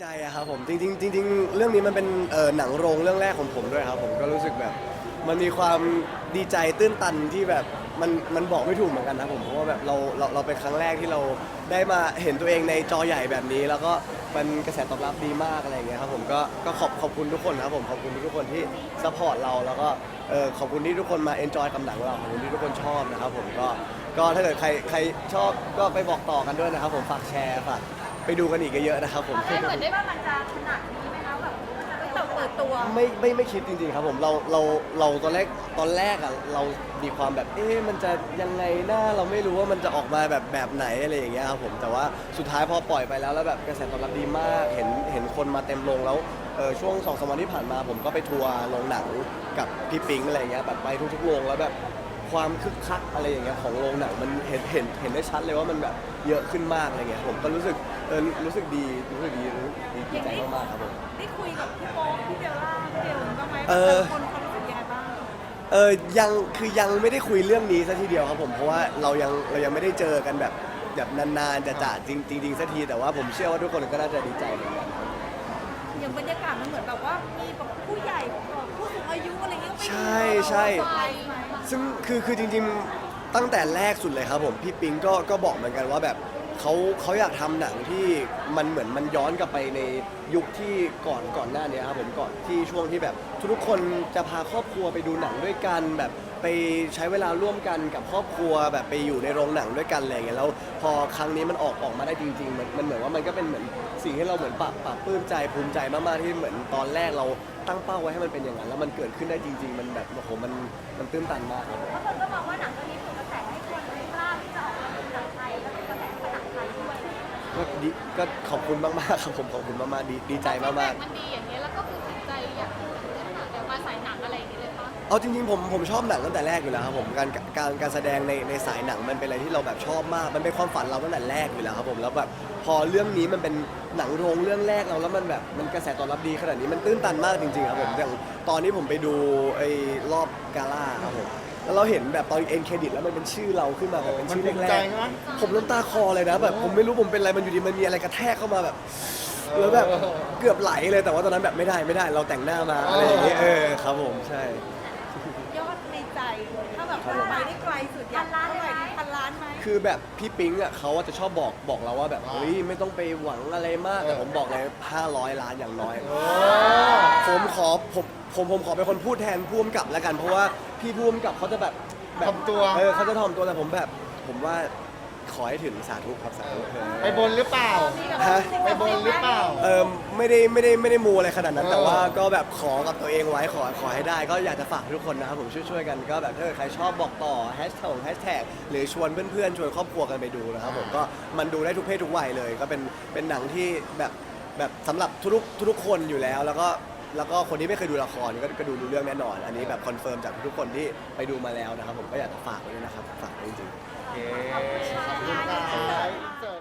ใจอะครับผมจริงๆจริงๆเรื่องนี้มันเป็นเอ่อหนังโรงเรื่องแรกของผมด้วยครับ ผมก็รู้สึกแบบ มันมีความดีใจตื้นตันที่แบบมันมันบอกไม่ถูกเหมือนกันนะผมเพราะว่าแบบเราเราเราเป็นครั้งแรกที่เราได้มาเห็นตัวเองในจอใหญ่แบบนี้ แล้วก็มันกระแสตอบรับดีมากอะไรอย่างเงี้ยครับผมก็ก็ขอบขอบคุณทุกคนนะครับผมขอบคุณทุกคนที่ซัพพอร์ตเราแล้วก็เออขอบคุณที่ทุกคนมาเอนจอยกับหนังเราขอบคุณที่ทุกคนชอบนะครับผมก็ก็ถ้าเกิดใครใครชอบก็ไปบอกต่อกันด้วยนะครับผมฝากแชร์ฝาก ไปดูกันอีกเยอะๆนะครับผมตอนแรกเหมือนได้ว่ามันจะขนาดนี้ไหมคะแบบมันจะแบบเปิดตัว ไม่ไม่ไม่คิดจริงๆครับผมเราเราเราตอนแรกตอนแรกอะเรามีความแบบเอ๊ะมันจะยังไงหน้าเราไม่รู้ว่ามันจะออกมาแบบแบบไหนอะไรอย่างเงี้ยครับผมแต่ว่าสุดท้ายพอปล่อยไปแล้วแล้วแบบกระแสตอบรับดีมากเห็นเห็นคนมาเต็มโรงแล้วเออช่วงสองสามวันที่ผ่านมาผมก็ไปทัวร์โรงหนังกับพี่ปิงอะไรอย่างเงี้ยแบบไปทุกๆโรงแล้วแบบ ความคึกคักอะไรอย่างเงี้ยของโรงหนังมันเห็นเห็นเห็นได้ชัดเลยว่ามันแบบเยอะขึ้นมากอะไรเงี้ยผมก็รู้สึกเออรู้สึกดีรู้สึกดีรู้ดีดีใจมากๆครับผม ได้คุยกับพี่โป๊ปพี่เบลล่าพี่เบลบ้างไหมเออ คนเขารู้สึกยังไงบ้างเออยังคือยังไม่ได้คุยเรื่องนี้ซะทีเดียวครับผมเพราะว่าเรายังเรายังไม่ได้เจอกันแบบแบบนานๆจะจะจริงจริงๆสักทีแต่ว่าผมเชื่อว่าทุกคนก็น่าจะดีใจเหมือนกันครับ อย่างบรรยากาศมันเหมือนแบบว่ามีแบบผู้ใหญ่ผู้สูงอายุอะไรเงี้ยก็ไปดูใช่ใช่ไปไหมซึ่งคือคือจริงๆตั้งแต่แรกสุดเลยครับผม พี่ปิงก็ก็บอกเหมือนกันว่าแบบ เขาเขาอยากทำหนังที่มันเหมือนมันย้อนกลับไปในยุคที่ก่อนก่อนหน้านี้ครับผมก่อนที่ช่วงที่แบบ ทุกๆคนจะพาครอบครัวไปดูหนังด้วยกัน แบบไปใช้เวลาร่วมกันกับครอบครัวแบบไปอยู่ในโรงหนังด้วยกันอะไรอย่างเงี้ยแล้วพอครั้งนี้มันออกออกมาได้จริงๆมันมันเหมือนว่ามันก็เป็นเหมือนสิ่งที่เราเหมือนปรับปรับปลื้มใจภูมิใจมากๆที่เหมือนตอนแรกเราตั้งเป้าไว้ให้มันเป็นอย่างนั้นแล้วมันเกิดขึ้นได้จริง ๆ มันแบบโอ้โหมันมันตื้นตันมากครับผมบางคนก็มองว่าหนังเรื่องนี้ถูกกระแส ก็ดีก็ขอบคุณมากๆครับผมขอบคุณมากๆดีดีใจมากมันดีอย่างนี้ยแล้วก็คือติดใจอยากดูเล่นหนังแบบมาสายหนังอะไรอย่างนี้เลยปะๆเอาจริงๆผมผมชอบหนังตั้งแต่แรกอยู่แล้วครับผมการการการแสดงในในสายหนังมันเป็นอะไรที่เราแบบชอบมาก มันเป็นความฝันเราตั้งแต่แรกอยู่แล้วครับผมแล้วแบบพอเรื่องนี้มันเป็นหนังโรงเรื่องแรกเราแล้วมันแบบมันกระแสตอบรับดีขนาดนี้มันตื้นตันมากจริงๆครับผมอย่างตอนนี้ผมไปดูไอ้รอบกาล่าครับผม แล้วเราเห็นแบบตอนเอ็นเครดิตแล้วมันเป็นชื่อเราขึ้นมาแบบเป็นชื่อมันภูมิแรใจกไหมๆผมน้ำตาคลอเลยนะแบบผมไม่รู้ผมเป็นอะไรมันอยู่ดีมันมีอะไรกระแทกเข้ามาแบบแล้วแบบเกือบไหลเลยแต่ว่าตอนนั้นแบบไม่ได้ไม่ได้เราแต่งหน้ามาอะไรอย่างเงี้ยเออครับผมใช่ ยอดในใจถ้าแบบไปได้ไกลสุดอยากเท่าไหร่ดีพันล้านไหม คือแบบพี่ปิ๊งอะเขาอะจะชอบบอกบอกเราว่าแบบเฮ้ยไม่ต้องไปหวังอะไรมาก แต่ผมบอกเลย500 ล้านอย่างน้อย ผมขอผมผมผมขอเป็นคนพูดแทนผู้กำกับแล้วกัน เพราะว่าพี่ผู้กำกับเขาจะแบบแบบถ่อมตัว เออเขาจะถ่อมตัวแต่ผมแบบ ผมว่า ขอให้ถึงสาธุครับสาธุเออไปบนหรือเปล่า ฮะไปบนหรือเปล่า เออไม่ได้ไม่ได้ไม่ได้มูอะไรขนาดนั้น แต่ว่าก็แบบขอกับตัวเองไว้ขอขอให้ได้ ก็อยากจะฝากทุกคนนะครับผมช่วยๆกันก็แบบถ้าเกิดใครชอบบอกต่อแฮชแท็กแฮชแท็กหรือชวนเพื่อนๆชวนครอบครัวกันไปดูนะครับผมก็มันดูได้ทุกเพศทุกวัยเลย ก็เป็นเป็นหนังที่แบบแบบสำหรับทุกๆทุกๆคนอยู่แล้ว แล้วก็ แล้วก็คนที่ไม่เคยดูละครก็ก็ดูรู้เรื่องแน่นอน อันนี้แบบคอนเฟิร์มจากทุกๆคนที่ไปดูมาแล้วนะครับผมก็อยากจะฝากไว้ด้วยนะครับฝากไว้จริงๆ โอเคขอบคุณครับ